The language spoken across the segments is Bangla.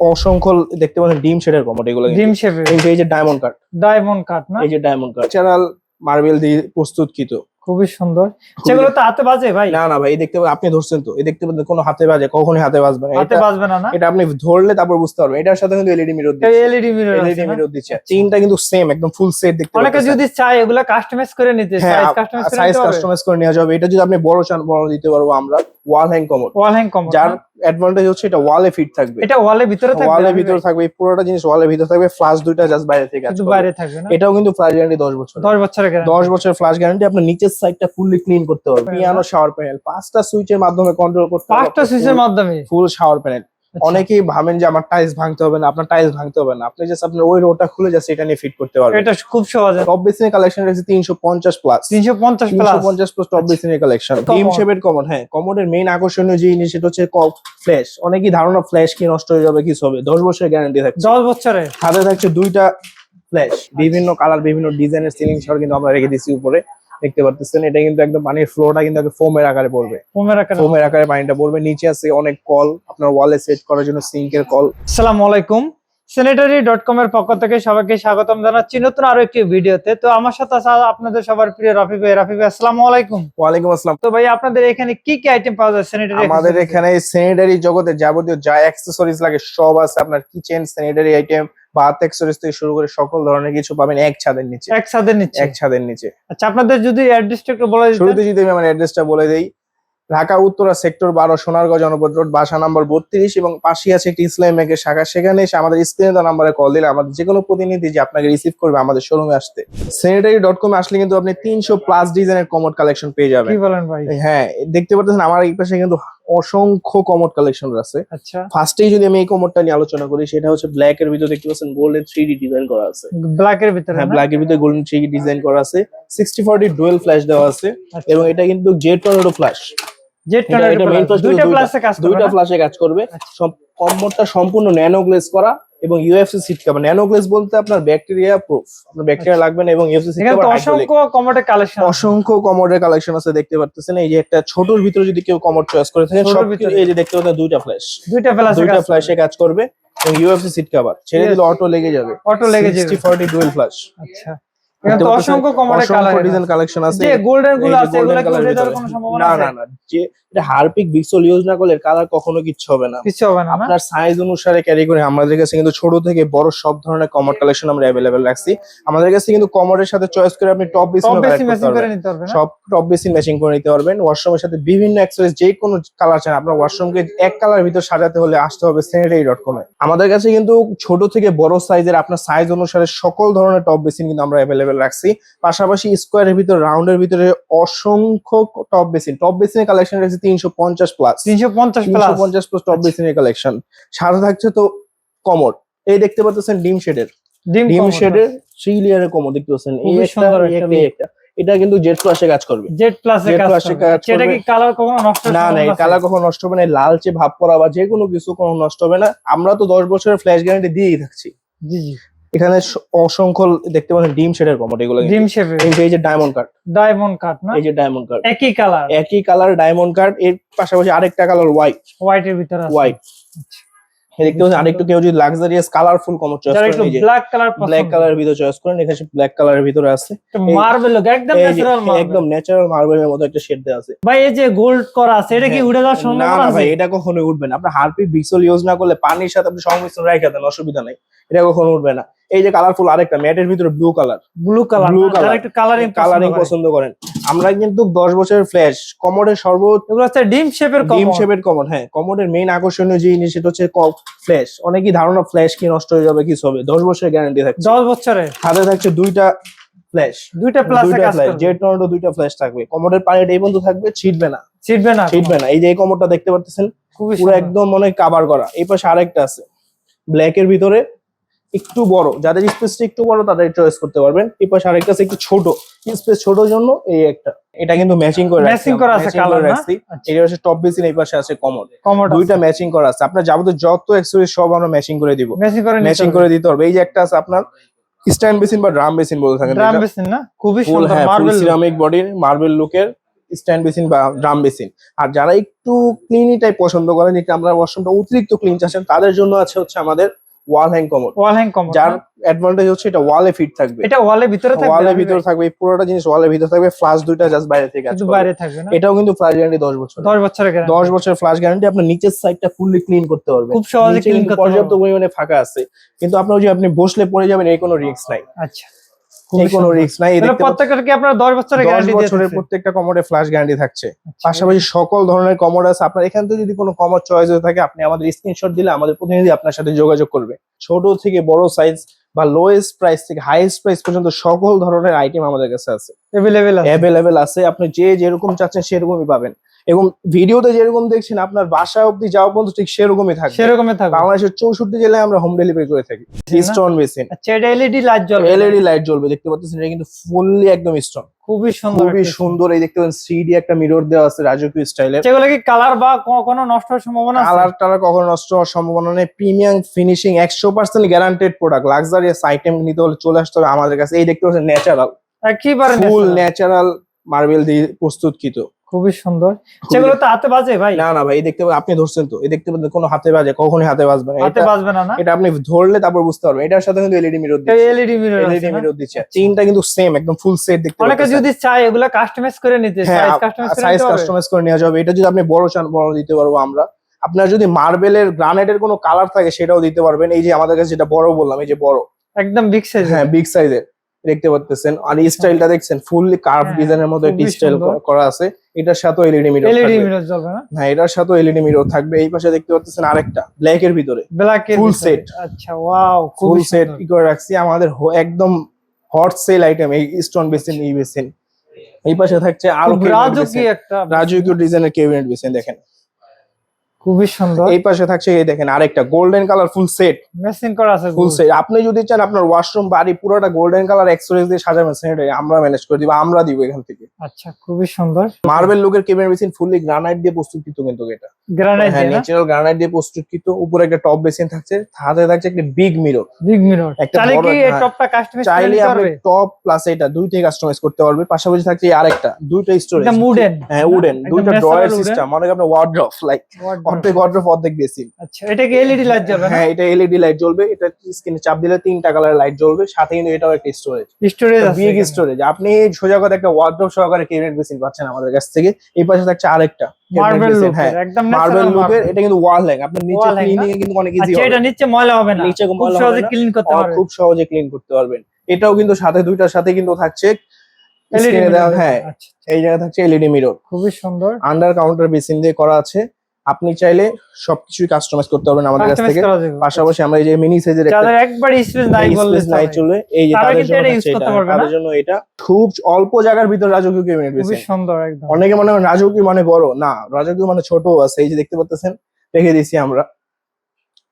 অসংখ্য দেখতে পাচ্ছেন ডিম শেডের কমোড এগুলো ডিম শেপের এই যে- এই যে ডায়মন্ড কাট ডায়মন্ড কাট না? এই যে ডায়মন্ড কাট ন্যাচারাল মার্বেল দিয়ে প্রস্তুতকৃত। খুবই সুন্দর। সেগুলো তো হাতে বাজে ভাই। না না ভাই এই দেখতে আপনি ধরছেন তো এই দেখতে পাবেন কোনো হাতে বাজে কখনই হাতে বাজবে না। হাতে বাজবে না না? এটা আপনি ধরলে তারপর বুঝতে পারবেন। এটার সাথে কিন্তু এলইডি মিরর দিচ্ছে। এলইডি মিরর এলইডি মিরর দিচ্ছে। তিনটা কিন্তু সেম একদম ফুল সেট দেখতে অনেকে যদি চায় এগুলা কাস্টমাইজ করে নিতে হ্যাঁ সাইজ কাস্টমাইজ করে সাইজ কাস্টমাইজ করে নেওয়া যাবে। এটা যদি আপনি বড় চান বড় দিতে পারব আমরা। Wall hang commode wall hang commode যার অ্যাডভান্টেজ হচ্ছে এটা ওয়ালে ফিট থাকবে। এটা ওয়ালে ভিতরে থাকবে ওয়ালের ভিতরে থাকবে এই পুরোটা জিনিস ওয়ালে ভিতরে থাকবে ফ্লাশ দুইটা জাস্ট বাইরে থেকে আসবে। বাইরে থাকবে না? এটাও কিন্তু ফ্লাশ গ্যারান্টি 10 বছর 10 বছরের গ্যারান্টি 10 বছর ফ্লাশ গ্যারান্টি আপনার নিচের সাইডটা ফুললি ক্লিন করতে পারবে হ্যাঁ। পিয়ানো শাওয়ার প্যানেল পাঁচটা সুইচের মাধ্যমে কন্ট্রোল করতে পাঁচটা সুইচের মাধ্যমে? Full shower panel. অনেকেই ভাবেন যে আমার টাইলস ভাঙতে হবে না আপনার টাইলস ভাঙতে হবে না। আপনি জাস্ট আপনার ওই রোটা খুলে জাস্ট এটা নিয়ে ফিট করতে পারবেন। এটা খুব সহজ। টপ বেসিনের কালেকশন রয়েছে 350 প্লাস 350 প্লাস 350 প্লাস টপ বেসিনের কালেকশন। ডিম শেপের কমোড হ্যাঁ। কমোডের মেইন আকর্ষণীয় যে জিনিস সেটা হচ্ছে ফ্ল্যাশ অনেকেই ধারণা ফ্ল্যাশ কি নষ্ট হয়ে যাবে কিছু হবে। 10 বছরের গ্যারান্টি থাকছে। 10 বছরে হাতে থাকছে দুইটা ফ্ল্যাশ বিভিন্ন কালার বিভিন্ন ডিজাইনের সিলিং শাওয়ার কিন্তু আমরা রেখে দিচ্ছি উপরে। দেখতে পারতেছেন। এটা কিন্তু একদম পানির ফ্লোটা কিন্তু ফোমের আকারে পড়বে। কমে রাখেন ফোমের আকারে পানিটা পড়বে। নিচে আছে অনেক কল। আপনার ওয়ালে সেট করার জন্য সিঙ্কের কল। আসসালামু আলাইকুম। স্যানিটারি ডট কম এর পক্ষ থেকে সবাইকে স্বাগতম জানাচ্ছি নতুন আরও একটি ভিডিওতে। তো আমার সাথে আছে আপনাদের সবার প্রিয় রাফি ভাই। রাফি ভাই আসসালামু আলাইকুম। ওয়ালাইকুম আসসালাম। তো ভাই আপনাদের এখানে কি কি আইটেম পাওয়া যায় স্যানিটারি আমাদের এখানে স্যানিটারি জগতে যাবতীয় যা অ্যাক্সেসরিজ লাগে সব আছে। আপনার kitchen sanitary item bath accessories থেকে শুরু করে সকল ধরনের কিছু পাবেন এক ছাদের নিচে। একসাথে নিচ্ছে এক ছাদের নিচে। আচ্ছা আপনাদের যদি অ্যাড্রেসটা একটু বলে শুরুতে যদি আমি আমার অ্যাড্রেসটা বলে দেই ঢাকা উত্তরা সেক্টর বারো সোনারগাঁও জনপদ রোড বাসা নাম্বার বত্রিশ এবং পাশে আছে একটি ইসলাম ব্যাংকের শাখা। সেখানে এসে আমাদের স্ক্রিনে দেওয়া নাম্বারে কল দিলে আমাদের যে কোনো প্রতিনিধি যে আপনাকে রিসিভ করবে আমাদের শোরুমে আসতে। স্যানিটারি ডট কমে আসলে কিন্তু আপনি তিনশো প্লাস ডিজাইনের কমোড কালেকশন পেয়ে যাবেন। বলেন ভাই? হ্যাঁ দেখতে পাচ্ছেন আমার এই পাশে কিন্তু অসংখ্য কমোড কালেকশন আছে। আচ্ছা। ফার্স্টেই যদি আমি এই কমোডটা নিয়ে আলোচনা করি সেটা হচ্ছে ব্ল্যাক এর ভিতরে দেখতে পাচ্ছেন গোল্ডেন থ্রি ডি ডিজাইন করা আছে। ব্ল্যাক এর ভিতরে হ্যাঁ ব্ল্যাক এর ভিতরে গোল্ডেন থ্রি ডি ডিজাইন করা আছে। সিক্সটি ফোরটি ডুয়েল ফ্ল্যাশ দেওয়া আছে। আচ্ছা। এবং এটা কিন্তু jet tornado flush jet tornado দুইটা ফ্ল্যাশে কাজ করবে দুইটা? ফ্ল্যাশে কাজ করবে। আচ্ছা। সব কম্বোটা সম্পূর্ণ ন্যানো গ্লেজ করা। এবং UFC seat cover nano glaze বলতে আপনার ব্যাকটেরিয়া প্রুফ আপনার ব্যাকটেরিয়া লাগবে না এবং ইউএফসি সিট কভার অসংখ্য কমোডের কালেকশন অসংখ্য কমোডের কালেকশন আছে দেখতে পাচ্ছেন এই যে একটা ছোটর ভিতরে যদি কেউ কমোড চয়েস করে থাকে ছোটর সব ভিতরে। এই যে দেখতে পাচ্ছেন দুইটা ফ্ল্যাশ দুইটা ফ্ল্যাশ দুইটা ফ্ল্যাশে কাজ করবে এবং ইউএফসি সিট কভার ছেড়ে দিলে অটো লেগে যাবে। অটো লেগে যাবে। 60 40 ডুয়েল ফ্ল্যাশ আচ্ছা। এখানে তো অসংখ্য কমোডের অসংখ্য কালার ডিজাইন কালেকশন আছে। যে গোল্ডেনগুলো আছে এগুলো কি colour উড়ে যাওয়ার ভিতরে। কোনো সম্ভাবনা আছে না না যে এটা হারপিক ভিক্সল ইউজ না করলে কালার কখনো কিচ্ছু হবে না। কিছু হবে না না। আপনার সাইজ অনুসারে ক্যারি করে আমাদের কাছে কিন্তু ছোট থেকে বড় সব ধরনের কমোড কালেকশন আমরা রাখছি। আমাদের কাছে কিন্তু কমোডের সাথে চয়েস করে আপনি টপ বেসিন ম্যাচিং করে নিতে পারবে সব টপ বেসিন ম্যাচিং করে নিতে পারবেন। ওয়াশরুমের সাথে বিভিন্ন অ্যাক্সেসরিজ যে কোনো কালার চান আপনার ওয়াশরুমকে এক কালার ভিতর সাজাতে হলে আসতে হবে ডট কমে আমাদের কাছে কিন্তু ছোট থেকে বড় সাইজের আপনার সাইজ অনুসারে সকল ধরনের টপ বেসিন কিন্তু আমরা অ্যাভেলেবেল রাখছি। পাশাপাশি স্কোয়ারের ভিতর রাউন্ডের ভিতরে অসংখ্য টপ বেসিন টপ বেসিনের কালেকশন রয়েছে তিনশো পঞ্চাশ প্লাস তিনশো পঞ্চাশ প্লাস পঞ্চাশ প্লাস টপ বেসিনের কালেকশন সাথে থাকছে তো কমোড এই দেখতে পাচ্ছেন ডিম শেডের। ডিম শেডের থ্রি লেয়ারের কমোড দেখতে পাচ্ছেন। এই একটা এটা কিন্তু জেড ফ্লাশে কাজ করবে। জেড প্লাসে কাজ করবে। সেটা কি কালার কখনো নষ্ট না না এই কালার কখনো নষ্ট হবে না। লালচে ভাব করা বা যে কোনো কিছু কোনো নষ্ট হবে না। আমরা তো দশ বছরের ফ্ল্যাশ গ্যারান্টি দিয়েই থাকছি। জি জি। এখানে অসংখ্য দেখতে পাচ্ছেন ডিম শেডের কমোড এগুলো কিন্তু। ডিম শেড এই যে- এই যে ডায়মন্ড কার্ড ডায়মন্ড কাট না? এই যে ডায়মন্ড কার্ড একই কালার একই কালার ডায়মন্ড কার্ড এর পাশাপাশি আরেকটা কালার হোয়াইট হোয়াইট এর ভিতরে আছে। হোয়াইট দেখতে পাচ্ছেন আরেকটু কেউ যদি লাক্সারিয়াস কালারফুল কমোড চয়েস করেন এই যে ব্ল্যাক কালার ব্ল্যাক কালারের ভিতরে চয়েস করেন এখানে ব্ল্যাক কালারের ভিতরে আছে। মার্বেল একদম ন্যাচারাল মার্বেল একদম ন্যাচারাল মার্বেলের মতো একটা শেড দেওয়া আছে। ভাই এই যে গোল্ড করা আছে এটা কি হ্যাঁ। উড়ে যাওয়ার সম্ভাবনা না ভাই এটা কখনো উঠবে না। আপনার হারপি ভিক্সল ইউজ না করলে পানির সাথে আপনি সংমিশ্রণ রেখে দেন অসুবিধা নাই। এটা কখনো উঠবে না। এই যে কালারফুল আরেকটা ম্যাটের ভিতরে blue colour blue colour blue colour. একটু কালারিং কালারিং পছন্দ করেন। আমরা কিন্তু দশ বছরের ফ্ল্যাশ কমোডের সর্ব এগুলো হচ্ছে ডিম শেপের ডিম শেপের কমোড হ্যাঁ। কমোডের মেইন আকর্ষণীয় যে জিনিস সেটা হচ্ছে কপ ফ্ল্যাশ অনেকেই ধারণা ফ্ল্যাশ কি নষ্ট হয়ে যাবে কিছু হবে। দশ বছরের গ্যারান্টি থাকছে। 10 বছরে। হাতে থাকছে দুইটা ফ্ল্যাশ দুইটা প্লাসে দুইটা ফ্ল্যাশ জেড টর্নেডো দুইটা ফ্ল্যাশ থাকবে। কমোডের পানিটা এই পর্যন্ত থাকবে ছিটবে না। ছিটবে না ছিটবে না। এই যে এই কমোডটা দেখতে পাচ্ছেন খুবই পুরো একদম মনে কাভার করা। এই পাশে আরেকটা আছে। ব্ল্যাক এর ভিতরে একটু বড় যাদের স্পেসটা একটু বড় তাদের চয়েস করতে পারবেন। এই পাশে আরেকটা আছে একটু ছোট স্পেস ছোট জন্য এই একটা। এটা কিন্তু ম্যাচিং করে Matching করা আছে না? রাখছি। এটা হচ্ছে টপ বেসিন এই পাশে আছে কমোড কমোড দুইটা ম্যাচিং করা আছে। আপনার যাবতীয় যত অ্যাক্সেসরিজ সব আমরা ম্যাচিং করে দিব। ম্যাচিং করে ম্যাচিং করে দিতে হবে। এই যে একটা আছে আপনার স্ট্যান্ড বেসিন বা ড্রাম বেসিন বলে থাকেন। ড্রাম বেসিন না? খুবই সুন্দর মার্বেল সিরামিক বডির মার্বেল লুকের স্ট্যান্ড বেসিন বা ড্রাম বেসিন আর যারা একটু ক্লিনি টাইপ পছন্দ করেন একটু আমরা ওয়াশরুমটা অতিরিক্ত ক্লিন চাচ্ছেন তাদের জন্য আছে হচ্ছে আমাদের wall hang commode wall hang commode যার অ্যাডভান্টেজ হচ্ছে এটা ওয়ালে ফিট থাকবে। এটা ওয়ালে ভিতরে থাকবে ওয়ালে ভিতরে থাকবে এই পুরোটা জিনিস ওয়ালে ভিতরে থাকবে ফ্লাশ দুইটা জাস্ট বাইরে থেকে আসবে বাইরে থাকবে না। এটাও কিন্তু ফ্লাশ গ্যারান্টি দশ বছর 10 বছরের গ্যারান্টি দশ বছর ফ্লাশ গ্যারান্টি আপনার নিচের সাইডটা ফুললি ক্লিন করতে পারবেন। খুব সহজে ক্লিন করতে পারবেন। পর্যাপ্ত পরিমাণে ফাঁকা আছে। কিন্তু আপনার যে আপনি বসলে পড়ে যাবেন এই কোনো রিস্ক নাই। আচ্ছা। খুবই কোনো রিস্ক নাই প্রত্যেকটা কি আপনারা 10 বছরের গ্যারান্টি বছরের প্রত্যেকটা কমোডে গ্যারান্টি থাকছে। আচ্ছা। পাশাপাশি সকল ধরনের কমোড আছে। আপনার এখান থেকে যদি কোনো কমোড চয়েস হয়ে থাকে আপনি আমাদের স্ক্রিনশট দিলে আমাদের প্রতিনিধি আপনার সাথে যোগাযোগ করবে। ছোট থেকে বড় সাইজ বা লোয়েস্ট প্রাইস থেকে হাইয়েস্ট প্রাইস পর্যন্ত সকল ধরনের আইটেম আমাদের কাছে আছে। অ্যাভেলেবেল আছে। অ্যাভেলেবেল আছে। আপনি যে যেরকম চাচ্ছেন সেরকমই পাবেন। এবং ভিডিওতে যেরকম দেখছেন আপনার বাসা অবধি যাওয়া পর্যন্ত ঠিক সেরকমই থাকবে। সেরকমই থাকবে। বাংলাদেশের চৌষট্টি জেলায় আমরা হোম ডেলিভারি করে থাকি। স্টোন মেশিন আচ্ছা এটা এলইডি লাইট জ্বলবে। এলইডি লাইট জ্বলবে দেখতে পাচ্ছেন এটা কিন্তু ফুললি একদম স্টোন খুবই সুন্দর খুবই সুন্দর এই দেখতে পাচ্ছেন সিডি একটা মিরর দেওয়া আছে রাজকীয় স্টাইলের সেগুলো কি কালার বা কো- কোনো নষ্ট হওয়ার সম্ভাবনা আছে? কালার টালার কখনো নষ্ট হওয়ার সম্ভাবনা নেই। প্রিমিয়াম ফিনিশিং একশো percent guaranteed product luxurious item নিতে হলে চলে আসতে হবে আমাদের কাছে। এই দেখতে পাচ্ছেন ন্যাচারাল একেবারে ফুল। ন্যাচারাল মার্বেল দিয়ে প্রস্তুতকৃত। খুবই সুন্দর। সেগুলো তো হাতে বাজে ভাই? না না ভাই এই দেখতে আপনি ধরছেন তো এই দেখতে কোনো হাতে বাজে কখনোই হাতে বাজবে না। হাতে এটা- বাজবে না এটা আপনি ধরলে তারপর বুঝতে পারবেন। এটার সাথে কিন্তু এলইডি মিরর দিচ্ছে। এলইডি মিরর এলইডি মিরর দিচ্ছে। তিনটা কিন্তু সেম একদম ফুল সেট দেখতে অনেকে যদি চায় এগুলো কাস্টমাইজ করে নিতে সাইজ কাস্টমাইজ করে সাইজ কাস্টমাইজ করে নেওয়া যাবে। এটা যদি আপনি বড় চান বড় দিতে পারব আমরা। আপনার যদি মার্বেলের গ্রানাইটের কোনো কালার থাকে সেটাও দিতে পারবেন। এই যে আমাদের কাছে যেটা বড় বললাম এই যে বড়। একদম বিগ সাইজ হ্যাঁ বিগ সাইজের দেখতে পাচ্ছেন আর এই স্টাইলটা দেখছেন ফুললি কার্ভ ডিজাইনের মতো একটি স্টাইল করা আছে। এটার সাথে এলইডি মিরর এলইডি মিরর জ্বলবে না? হ্যাঁ এটার সাথেও এলইডি মিরর থাকবে। এই পাশে দেখতে পাচ্ছেন আরেকটা ব্ল্যাক এর ভিতরে। ব্ল্যাক এর ভিতরে। set। আচ্ছা ওয়াও ফুল সেট সেট কি করে রাখছি? আমাদের একদম হট সেল আইটেম এই স্টোন বেসিন এই বেসিন এই পাশে থাকছে আরও রাজকীয় একটা রাজকীয় ডিজাইনের কেবিনেট বেসিন দেখেন। খুবই সুন্দর। এই পাশে থাকছে এই দেখেন আরেকটা গোল্ডেন কালার ফুল সেট মেসিং করা আছে ফুল সেট আপনি যদি চান আপনার ওয়াশরুম বাড়ি পুরোটা গোল্ডেন কালার এক্সপ্রেস দিয়ে সাজাবেন সেটাই আমরা ম্যানেজ করে দিব আমরা দিব এখান থেকে। আচ্ছা খুবই সুন্দর। মার্বেল লুকের কেবিনেট বেসিন ফুললি গ্রানাইট দিয়ে প্রস্তুতকৃত কিন্তু এটা। গ্রানাইট হ্যাঁ ন্যাচারাল গ্রানাইট দিয়ে প্রস্তুতকৃত। উপরে একটা টপ বেসিন থাকছে হাতে থাকছে একটা বিগ মিরর বিগ মিরর একটা চাইলে কি এই হ্যাঁ। টপটা কাস্টমাইজ করে চাইলে আপনি টপ প্লাস এটা দুইটাই কাস্টমাইজ করতে পারবে। পাশাপাশি থাকছে আরেকটা দুইটা স্টোরেজ এটা উডেন হ্যাঁ উডেন দুইটা ড্রয়ার সিস্টেম মানে আপনার ওয়ার্ড্রপ লাইক অর্ধেক ওয়ার্ড্রপ অর্ধেক বেসিন আচ্ছা এটা কি এলইডি লাইট না? হ্যাঁ এটা এলইডি লাইট জ্বলবে। এটা স্ক্রিনে চাপ দিলে তিনটা কালারের লাইট জ্বলবে। সাথে কিন্তু এটাও একটা স্টোরেজ স্টোরেজ আছে বিগ স্টোরেজ আপনি সোজা কথা একটা ওয়ার্ড্রপ সহকারে কেবিনেট বেসিন পাচ্ছেন আমাদের কাছ থেকে। এই পাশে থাকছে আরেকটা মার্বেল লুক হ্যাঁ একদম মার্বেল লুকের এটা কিন্তু ওয়াল হ্যাং আপনার নিচে? ক্লিনিং কিন্তু অনেক ইজি আচ্ছা হবে। এটা নিচে ময়লা হবে না। নিচে খুব সহজে ক্লিন করতে আর পারবে খুব সহজে ক্লিন করতে পারবেন। এটাও কিন্তু সাথে দুইটার সাথে কিন্তু থাকছে এলইডি হ্যাঁ আচ্ছা এই জায়গায় থাকছে এলইডি মিরর খুবই সুন্দর। আন্ডার কাউন্টার বেসিন দিয়ে করা আছে। আপনি চাইলে সবকিছুই কাস্টমাইজ করতে পারবেন আমাদের কাছ থেকে। পাশাপাশি আমরা এই যে মিনি সাইজের একটা একবার স্পেস নাই বললে নাই চলে। চলে এই যে তাদের জন্য তাদের জন্য এটা খুব অল্প জায়গার ভিতর রাজকীয় ক্যাবিনেট বেসিন সুন্দর একদম। অনেকে মনে করেন রাজকীয় মানে বড়। না রাজকীয় মানে ছোট আছে এই যে দেখতে পাচ্ছেন রেখে দিয়েছি আমরা।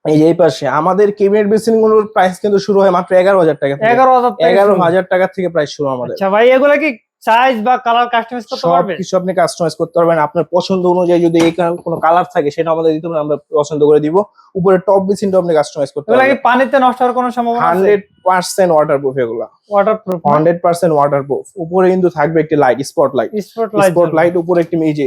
এই যে এই পাশে আমাদের ক্যাবিনেট বেসিনগুলোর প্রাইস কিন্তু শুরু হয় মাত্র এগারো হাজার টাকা এগারো হাজার টাকা থেকে প্রাইস শুরু আমাদের। আচ্ছা ভাই এগুলা কি সাইজ বা কালার কাস্টমাইজ করতে সব পারবে কিছু আপনি কাস্টমাইজ করতে পারবেন। আপনার পছন্দ অনুযায়ী যদি কালার- কোনো কালার থাকে সেটা আমাদের দিতে পারেন আমরা পছন্দ করে দিব। উপরে টপ বেসিনটা আপনি কাস্টমাইজ করতে এগুলা কি পানিতে নষ্ট হওয়ার কোনো সম্ভাবনা আছে? হান্ড্রেড পার্সেন্ট ওয়াটার প্রুফ এগুলা। Waterproof hundred percent waterproof উপরে কিন্তু থাকবে একটি light spot light spot light light উপরে একটি এই যে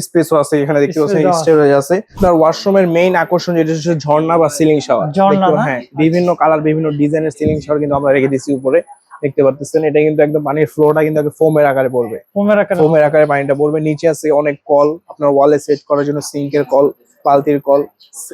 স্পেসও আছে এখানে দেখতে পাচ্ছেন। স্টোরেজ আছে। আপনার ওয়াশরুমের মেইন আকর্ষণ যেটা হচ্ছে ঝর্ণা বা সিলিং শাওয়ার ঝর্ণা হ্যাঁ বিভিন্ন কালার বিভিন্ন ডিজাইনের সিলিং শাওয়ার কিন্তু আমরা রেখে দিচ্ছি উপরে। দেখতে পাচ্ছেন এটা কিন্তু একদম পানির ফ্লোটা কিন্তু ফোমের আকারে পড়বে। ফোমের আকারে ফোমের আকারে পানিটা পড়বে। নিচে আছে অনেক কল আপনার ওয়ালে সেট করার জন্য সিঙ্কের কল। বালতির কল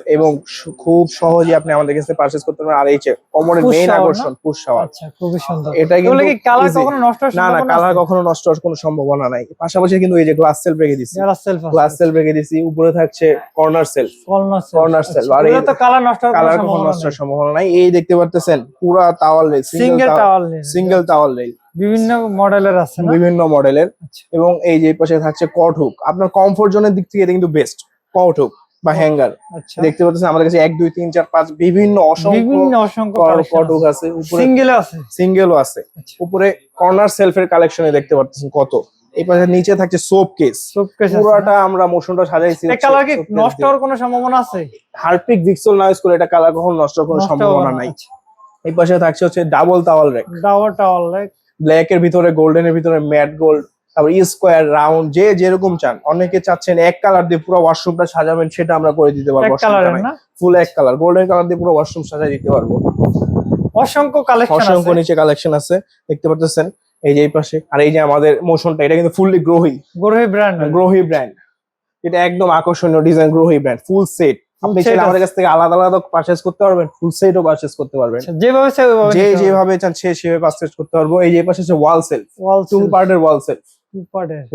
এবং খুব সহজে আপনি আমাদের কাছে পারচেজ করতে পারেন আর এই যে কমনের মেইন আকর্ষণ পুশ শাওয়ার। আচ্ছা খুবই সুন্দর। এটা কিন্তু কালার কখনো নষ্ট হওয়ার না না কালার কখনো নষ্ট হওয়ার কোনো সম্ভাবনা নাই। পাশাপাশি কিন্তু এই যে গ্লাস সেলফ রেখে দিচ্ছি। যারা সেলফ গ্লাস সেলফ রেখে দিচ্ছি। উপরে থাকছে corner shelf corner shelf Corner shelf, আর এই- তো কালার নষ্ট হওয়ার কালার কখনো নষ্ট হওয়ার সম্ভাবনা নাই। এই দেখতে পারতেছেন পুরা towel rail single towel single towel rail বিভিন্ন মডেলের আছে না? বিভিন্ন মডেলের আচ্ছা। এবং এই যে পাশে থাকছে কট হুক আপনার কমফোর্ট জোনের দিক থেকে এটা কিন্তু বেস্ট কট হুক বা হ্যাঙ্গার। আচ্ছা। দেখতে পাচ্ছেন আমাদের কাছে এক দুই তিন চার পাঁচ বিভিন্ন অসংখ্য আছে। সিঙ্গেল আছে। সিঙ্গেলও আছে। উপরে কর্নার সেলফের কালেকশনে দেখতে পাচ্ছেন কত। এই পাশে নিচে থাকছে সোপ কেস সুটকেস আছে পুরাটা আমরা মোশনটা সাজাইছি কালার কি? নষ্ট হওয়ার কোনো সম্ভাবনা আছে? হারপিক ভিক্সল না ইউজ করে এটা কালার কখনো নষ্ট হওয়ার কোনো সম্ভাবনা নাই। আচ্ছা। এই পাশে থাকছে হচ্ছে double towel rack double towel like black এর ভিতরে গোল্ডেন এর ভিতরে ম্যাট গোল্ড তারপর স্কোয়ার রাউন্ড যে যেরকম চান। অনেকে চাচ্ছেন এক কালার দিয়ে পুরো ওয়াশরুমটা সাজাবেন সেটা আমরা করে দিতে পারব। ফুল এক কালার গোল্ডেন কালার দিয়ে পুরো ওয়াশরুম সাজাই দিতে পারব। অসংখ্য কালেকশন অসংখ্য নিচে কালেকশন আছে। দেখতে পাচ্ছেন এই যে এই পাশে। আর এই যে আমাদের মোশনটা এটা কিন্তু fully Grohe. Grohe brand Grohe brand এটা একদম আকর্ষণীয় design Grohe brand full set আপনি চাইলে আমাদের কাছ থেকে আলাদা আলাদা পারচেস করতে পারবেন ফুল সেটও পারচেস করতে পারবেন। যেভাবে সেভাবে যে যেভাবে চান সে সেভাবে পারচেস করতে পারব। এই যে পাশে হচ্ছে ওয়াল সেল ওয়াল টু পার্টের ওয়াল সেল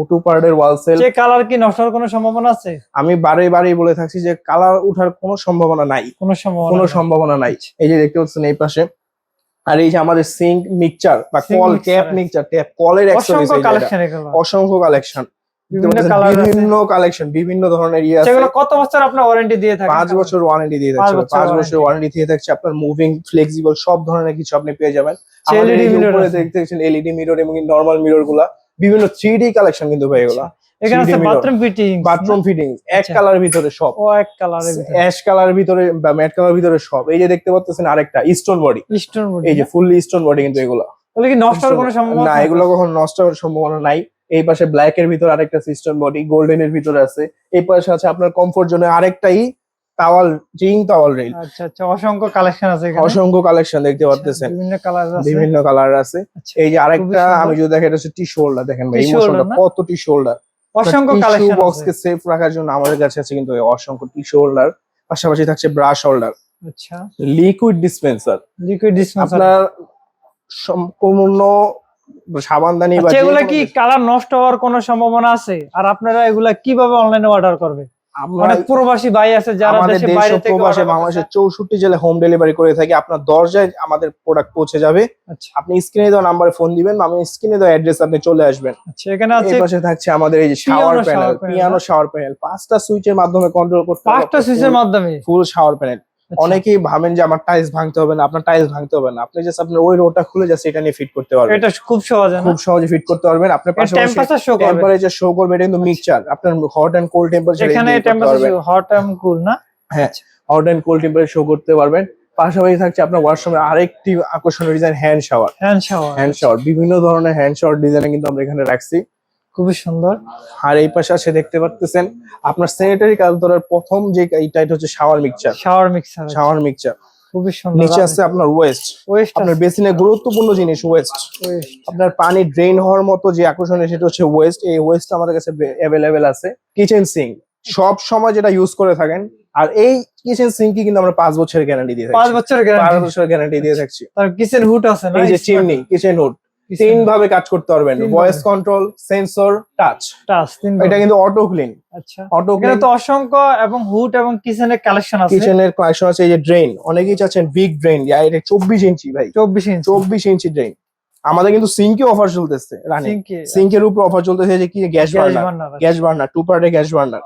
টু পার্টের ওয়াল সেল যে কালার কি নষ্ট হওয়ার কোনো সম্ভাবনা আছে? আমি বারে বারে বলে থাকছি যে কালার উঠার কোনো সম্ভাবনা নাই। কোনো সম্ভাবনা কোনো সম্ভাবনা নাই। এই যে দেখতে পাচ্ছেন এই পাশে। আর এই যে আমাদের সিঙ্ক মিক্সচার বা কল ট্যাপ মিক্সচার ট্যাপ কলের অসংখ্য কালেকশন অসংখ্য কালেকশন বিভিন্ন কালেকশন বিভিন্ন ধরনের ইয়ে আছে। সেগুলো কত বছর আপনার ওয়ারেন্টি দিয়ে থাকে পাঁচ বছর ওয়ারেন্টি দিয়ে থাকছে। বছর পাঁচ বছর ওয়ারেন্টি দিয়ে থাকছে। আপনার মুভিং ফ্লেক্সিবল সব ধরনের কিছু আপনি পেয়ে যাবেন। দেখতে পাচ্ছেন এলইডি মিরর এবং নরমাল মিররগুলা। বিভিন্ন থ্রি ডি কালেকশন কিন্তু ভাই এগুলা। এখানে 3D আছে বাথরুম ফিটিং বাথরুম ফিটিং এক আচ্ছা। কালার ভিতরে সব। ও এক কালারের ভিতরে। অ্যাশ ভিতরে বা ম্যাট ভিতরে সব। এই যে দেখতে পাচ্ছেন আরেকটা স্টোন বডি স্টোন বডি এই যে ফুললি স্টোন বডি কিন্তু এগুলো। বলে কি নষ্ট হওয়ার কোনো সম্ভাবনা না এগুলো কখনো নষ্ট হওয়ার সম্ভাবনা নাই। এই পাশে ব্ল্যাক এর ভিতরে আরেকটা সিস্টেম বডি গোল্ডেন এর ভিতরে আছে। এই পাশে আছে আপনার কমফোর্ট জোনে আরেকটাই টাওয়াল জিং টাওয়াল রেল আচ্ছা আচ্ছা অসংখ্য কালেকশন আছে এখানে। অসংখ্য কালেকশন দেখতে পাচ্ছেন বিভিন্ন কালার আছে। বিভিন্ন কালার আছে। আচ্ছা, এই যে আরেকটা আমি যদি দেখে এটা হচ্ছে টি শোল্ডার দেখেন ভাই কত টি শোল্ডার অসংখ্য কালেকশন বক্স কে সেফ রাখার জন্য আমাদের কাছে আছে কিন্তু অসংখ্য টি শোল্ডার পাশাপাশি থাকছে ব্রাশ হোল্ডার আচ্ছা। লিকুইড ডিসপেন্সার লিকুইড ডিসপেন্সার আপনার সম্পূর্ণ সাবানদানি বা আচ্ছা এগুলা কি কালার নষ্ট হওয়ার কোনো সম্ভাবনা আছে? আর আপনারা এগুলা কীভাবে অনলাইনে অর্ডার করবে? অনেক প্রবাসী ভাই আছে যারা দেশে বাইরে থেকে প্রবাসী বাংলাদেশের করতেছে। চৌষট্টি জেলায় হোম ডেলিভারি করে থাকি। আপনার দরজায় আমাদের প্রোডাক্ট পৌঁছে যাবে। আচ্ছা। আপনি স্ক্রিনে দেওয়া নম্বরে ফোন দিবেন আমি স্ক্রিনে দেওয়া অ্যাড্রেস আপনি চলে আসবেন। আচ্ছা এখানে এই পাশে থাকছে আমাদের এই যে shower panel piano shower panel পাঁচটা সুইচের মাধ্যমে কন্ট্রোল করতে পাঁচটা সুইচের মাধ্যমে? ফুল শাওয়ার প্যানেল অনেকেই ভাবেন যে আমার টাইলস ভাঙতে হবে না আপনার টাইলস ভাঙতে হবে না। আপনি জাস্ট আপনার ওই রোটা খুলে জাস্ট এটা নিয়ে ফিট করতে পারবেন। এটা খুব সহজ না? খুব সহজে ফিট করতে পারবেন। আপনার টেম্পারেচার শো করবে। টেম্পারেচার শো করবে এটা কিন্তু মিক্সচার আপনার হট এন্ড কোল্ড টেম্পারেচার এখানে টেম্পারেচার হট এন্ড কুল না? হ্যাঁ hot and cold temperature show করতে পারবেন। পাশাপাশি থাকছে আপনার ওয়াশরুমে আরেকটি আকর্ষণীয় design hand shower hand shower hand shower বিভিন্ন ধরনের হ্যান্ড শাওয়ার ডিজাইন কিন্তু আমরা এখানে রাখছি। খুবই সুন্দর। আর এই পাশে আছে দেখতে পাচ্ছেন আপনার স্যানিটারি কাজ ধরার প্রথম যে এইটা এটা হচ্ছে shower mixture shower mixer shower mixture খুবই সুন্দর নিচে আছে আপনার ওয়েস্ট ওয়েস্ট আপনার বেসিনের গুরুত্বপূর্ণ জিনিস ওয়েস্ট আপনার পানি ড্রেন হওয়ার মতো যে আকর্ষণীয় সেটা হচ্ছে ওয়েস্ট এই ওয়েস্ট আমাদের কাছে অ্যাভেলেবেল আছে। কিচেন সিঙ্ক সব সময় যেটা ইউজ করে থাকেন আর এই কিচেন সিঙ্কই কিন্তু আমরা পাঁচ বছরের গ্যারান্টি দিয়ে পাঁচ থাকছি বছরের পাঁচ গ্যারান্টি বছরের গ্যারান্টি দিয়ে থাকছি। তার কিচেন হুড আছে না? এই যে চিমনি কিচেন হুড তিন ভাবে কাজ করতে পারবেন। Voice control sensor touch touch তিন এটা কিন্তু অটো ক্লিন আচ্ছা। অটো ক্লিন তো অসংখ্য এবং হুড এবং কিচেনের কালেকশন আছে। কিচেনের কালেকশন আছে এই যে ড্রেন অনেকেই চাচ্ছেন বিগ ড্রেন এটা চব্বিশ ইঞ্চি ভাই। চব্বিশ ইঞ্চ। চব্বিশ ইঞ্চি ড্রেন আমাদের কিন্তু সিঙ্কে অফার চলতেছে রানিং সিঙ্কে সিঙ্কের উপর অফার চলতেছে যে কি gas burner. Gas burner two পার্টে গ্যাস বার্নার।